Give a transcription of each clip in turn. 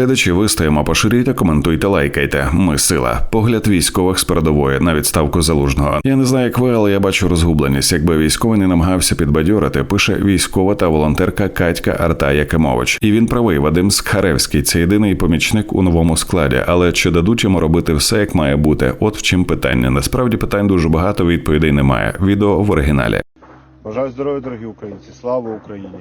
Глядачі вистоїмо, поширюйте, коментуйте, лайкайте. Ми сила. Погляд військових з передової на відставку залужного. Я не знаю, як ви, але я бачу розгубленість. Якби військовий не намагався підбадьорити, пише військова та волонтерка Катька Арта Якимович. І він правий. Вадим Скхаревський це єдиний помічник у новому складі. Але чи дадуть йому робити все, як має бути? От в чим питання. Насправді питань дуже багато, відповідей немає. Відео в оригіналі. Бажаю здоров'я, дорогі українці! Слава Україні!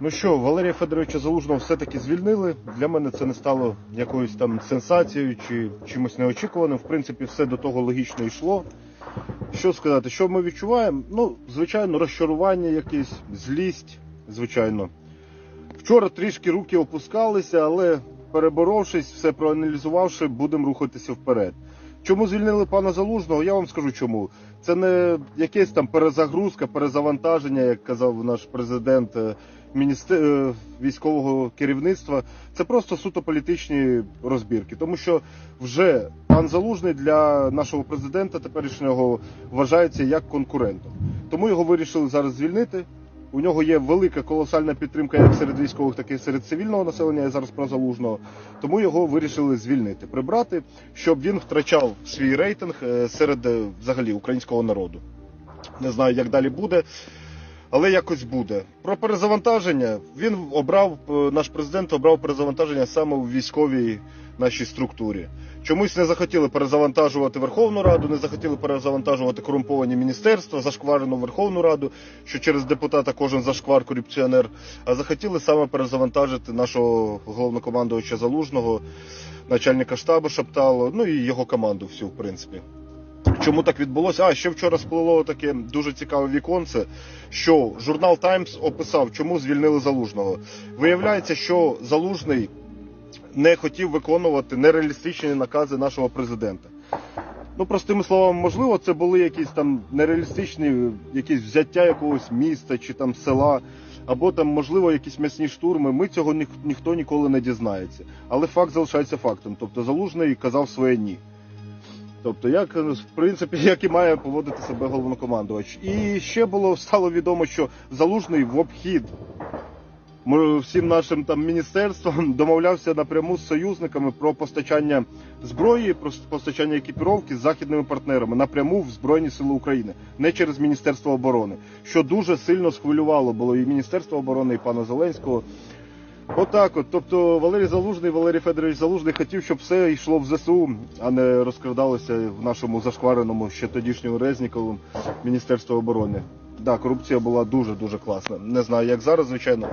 Ну що, Валерія Федоровича Залужного все-таки звільнили. Для мене це не стало якоюсь там сенсацією чи чимось неочікуваним. В принципі, все до того логічно йшло. Що сказати, що ми відчуваємо? Ну, звичайно, розчарування якесь, злість, звичайно. Вчора трішки руки опускалися, але переборовшись, все проаналізувавши, будемо рухатися вперед. Чому звільнили пана Залужного? Я вам скажу чому. Це не якесь там перезагрузка, перезавантаження, як казав наш президент е, міністер... е, військового керівництва. Це просто суто політичні розбірки. Тому що вже пан Залужний для нашого президента теперішнього вважається як конкурентом. Тому його вирішили зараз звільнити. У нього є велика колосальна підтримка як серед військових, так і серед цивільного населення. Я зараз про залужного. Тому його вирішили звільнити, прибрати, щоб він втрачав свій рейтинг е, серед е, взагалі українського народу. Не знаю, як далі буде, але якось буде. Про перезавантаження він обрав, е, наш президент обрав перезавантаження саме у військовій нашій структурі. Чомусь не захотіли перезавантажувати Верховну Раду, не захотіли перезавантажувати корумповані міністерства, зашкварену Верховну Раду, що через депутата кожен зашквар корупціонер. А захотіли саме перезавантажити нашого головнокомандувача Залужного, начальника штабу Шаптало, ну і його команду всю, в принципі. Чому так відбулося? А ще вчора сплило таке дуже цікаве віконце, що журнал Таймс описав, чому звільнили залужного. Виявляється, що залужний не хотів виконувати нереалістичні накази нашого президента. Ну, простими словами, можливо, це були якісь там нереалістичні якісь взяття якогось міста чи там села, або там, можливо, якісь м'ясні штурми. Ми цього ніх, ніхто ніколи не дізнається. Але факт залишається фактом. Тобто Залужний казав своє ні. Тобто, як в принципі, як і має поводити себе головнокомандувач. І ще було стало відомо, що залужний в обхід всім нашим там міністерствам домовлявся напряму з союзниками про постачання зброї, про постачання екіпіровки з західними партнерами напряму в Збройні Сили України, не через Міністерство оборони, що дуже сильно схвилювало було і Міністерство оборони, і пана Зеленського. Отак, от, тобто Валерій Залужний, Валерій Федорович Залужний хотів, щоб все йшло в ЗСУ, а не розкрадалося в нашому зашквареному ще тодішньому Резнікову Міністерство оборони. Да, корупція була дуже дуже класна. Не знаю, як зараз, звичайно.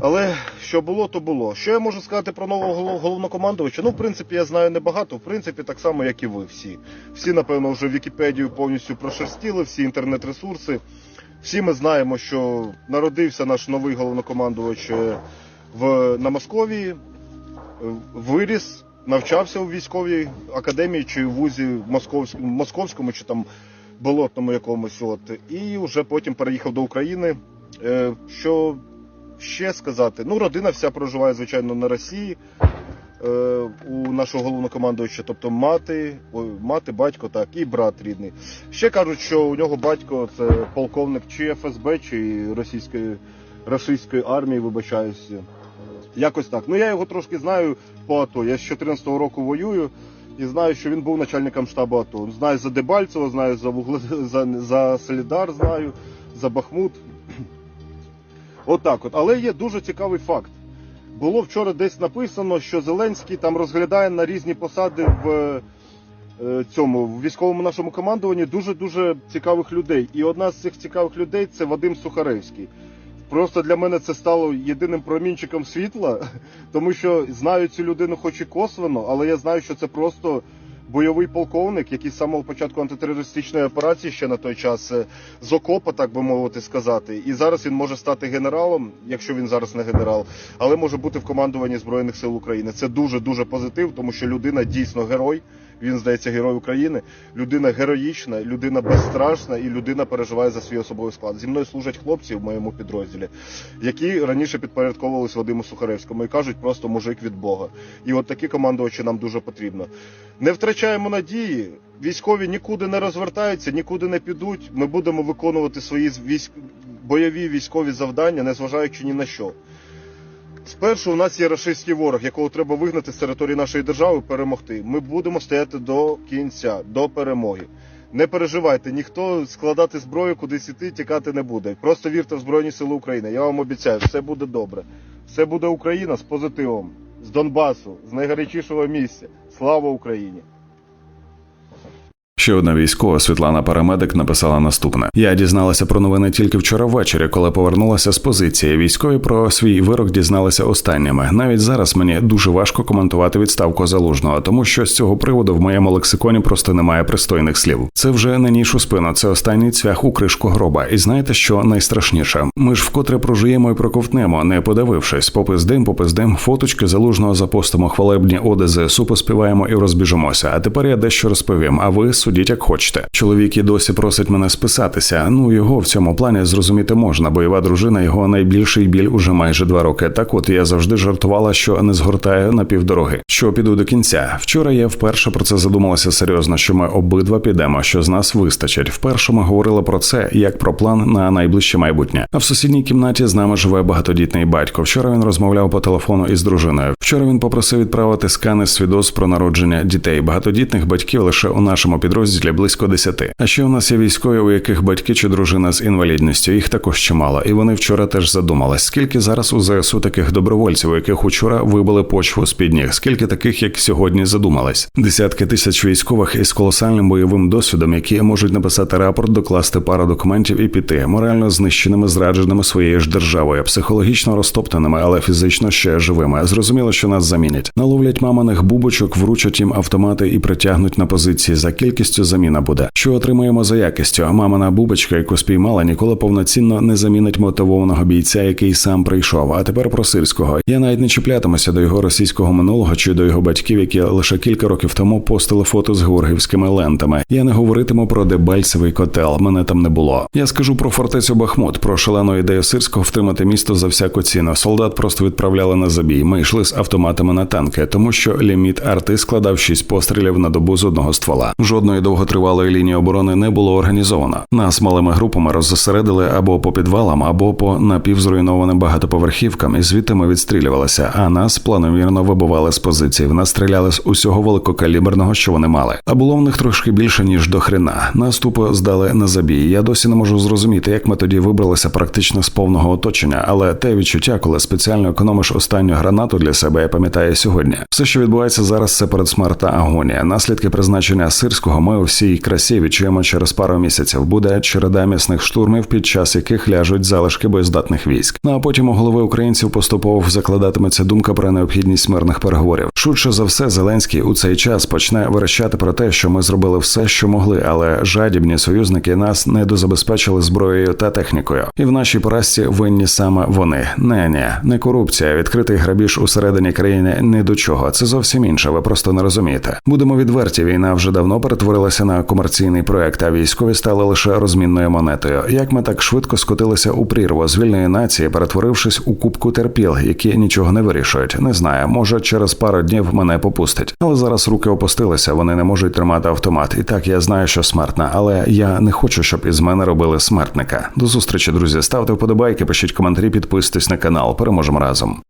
Але що було, то було. Що я можу сказати про нового голов- головнокомандувача? Ну, в принципі, я знаю небагато, в принципі, так само, як і ви всі. Всі, напевно, вже Вікіпедію повністю прошерстіли, всі інтернет-ресурси. Всі ми знаємо, що народився наш новий головнокомандувач е, в, на Московії, е, виріс, навчався у військовій академії чи в вузі московському, московському чи там болотному якомусь. От, і вже потім переїхав до України. Е, Що ще сказати? Ну, родина вся проживає, звичайно, на Росії. Е, у нашого головнокомандувача, тобто мати, мати, батько, так, і брат рідний. Ще кажуть, що у нього батько це полковник чи ФСБ, чи російської, російської армії, вибачаюся. Якось так. Ну я його трошки знаю по АТО. Я з 14 року воюю і знаю, що він був начальником штабу АТО. Знаю за Дебальцево, знаю за Вугле, за, за Солідар, знаю, за Бахмут. Отак от. Але є дуже цікавий факт. Було вчора десь написано, що Зеленський там розглядає на різні посади в е, цьому в військовому нашому командуванні дуже дуже цікавих людей. І одна з цих цікавих людей це Вадим Сухаревський. Просто для мене це стало єдиним промінчиком світла, тому що знаю цю людину, хоч і косвенно, але я знаю, що це просто бойовий полковник, який з самого початку антитерористичної операції ще на той час е, з окопа, так би мовити сказати. І зараз він може стати генералом, якщо він зараз не генерал, але може бути в командуванні Збройних сил України. Це дуже дуже позитив, тому що людина дійсно герой. Він здається герой України. Людина героїчна, людина безстрашна і людина переживає за свій особовий склад. Зі мною служать хлопці в моєму підрозділі, які раніше підпорядковувались Вадиму Сухаревському і кажуть, просто мужик від Бога. І от такі командувачі нам дуже потрібно. Не втрачаємо надії. Військові нікуди не розвертаються, нікуди не підуть. Ми будемо виконувати свої військ... бойові військові завдання, незважаючи ні на що. Спершу у нас є рашистський ворог, якого треба вигнати з території нашої держави, перемогти. Ми будемо стояти до кінця, до перемоги. Не переживайте, ніхто складати зброю кудись іти, тікати не буде. Просто вірте в Збройні Сили України. Я вам обіцяю, все буде добре. Все буде Україна з позитивом, з Донбасу, з найгарячішого місця. Слава Україні! Ще одна військова Світлана Парамедик написала наступне: Я дізналася про новини тільки вчора ввечері, коли повернулася з позиції. Військові про свій вирок дізналися останніми. Навіть зараз мені дуже важко коментувати відставку залужного, тому що з цього приводу в моєму лексиконі просто немає пристойних слів. Це вже не ніж у спину, це останній цвях у кришку гроба. І знаєте, що найстрашніше? Ми ж вкотре прожуємо і проковтнемо, не подивившись. Попиздим, попиздим, фоточки залужного запостимо хвалебні оди ЗСУ, поспіваємо і розбіжимося. А тепер я дещо розповім. А ви судіть як хочете. Чоловік і досі просить мене списатися. Ну його в цьому плані зрозуміти можна. Бойова дружина його найбільший біль уже майже два роки. Так от я завжди жартувала, що не згортаю на півдороги. Що піду до кінця. Вчора я вперше про це задумалася серйозно, що ми обидва підемо, що з нас вистачить. Вперше ми говорили про це як про план на найближче майбутнє. А в сусідній кімнаті з нами живе багатодітний батько. Вчора він розмовляв по телефону із дружиною. Вчора він попросив відправити скани свідоцтв про народження дітей. Багатодітних батьків лише у нашому підрозділі близько десяти. А ще у нас є військові, у яких батьки чи дружина з інвалідністю. Їх також чимало. І вони вчора теж задумались, скільки зараз у ЗСУ таких добровольців, у яких учора вибили почву з під ніг, скільки таких, як сьогодні, задумались. Десятки тисяч військових із колосальним бойовим досвідом, які можуть написати рапорт, докласти пару документів і піти, морально знищеними, зрадженими своєю ж державою, психологічно розтоптаними, але фізично ще живими. Зрозуміло, що нас замінять. Наловлять маминих бубочок, вручать їм автомати і притягнуть на позиції. За кількістю заміна буде. Що отримаємо за якістю? Мамина бубочка, яку спіймала, ніколи повноцінно не замінить мотивованого бійця, який сам прийшов. А тепер про сирського. Я навіть не чіплятимуся до його російського минулого чи до його батьків, які лише кілька років тому постили фото з георгівськими лентами. Я не говоритиму про Дебальцевий котел. Мене там не було. Я скажу про фортецю Бахмут, про шалену ідею сирського втримати місто за всяку ціну. Солдат просто відправляли на забій. Ми йшли з автоматами на танки, тому що ліміт арти складав шість пострілів на добу з одного ствола. Жодної довготривалої лінії оборони не було організовано. Нас малими групами роззасередили або по підвалам, або по напівзруйнованим багатоповерхівкам, і звідти ми відстрілювалися. А нас планомірно вибивали з позицій. В нас стріляли з усього великокаліберного, що вони мали. А було в них трошки більше ніж до хрена. Нас тупо здали на забій. Я досі не можу зрозуміти, як ми тоді вибралися практично з повного оточення, але те відчуття, коли спеціально економиш останню гранату для себе, я пам'ятаю сьогодні. Все, що відбувається зараз, це передсмертна агонія. Наслідки призначення сирського ми у всій красі відчуємо через пару місяців. Буде череда місних штурмів, під час яких ляжуть залишки боєздатних військ. Ну а потім у голови українців поступово закладатиметься думка про необхідність мирних переговорів. Швидше за все, Зеленський у цей час почне верещати про те, що ми зробили все, що могли, але жадібні союзники нас не дозабезпечили зброєю та технікою. І в нашій поразці винні саме вони. Не, ні, не корупція, відкритий грабіж усередині країни не до чого. Це зовсім інше. Ви просто не розумієте. Будемо відверті. Війна вже давно перетворилася на комерційний проект, а військові стали лише розмінною монетою. Як ми так швидко скотилися у прірву з вільної нації, перетворившись у кубку терпіл, які нічого не вирішують. Не знаю, може через пару днів мене попустить. Але зараз руки опустилися, вони не можуть тримати автомат. І так я знаю, що смертна, але я не хочу, щоб із мене робили смертника. До зустрічі, друзі. Ставте вподобайки, пишіть коментарі, підписуйтесь на канал. Переможемо разом.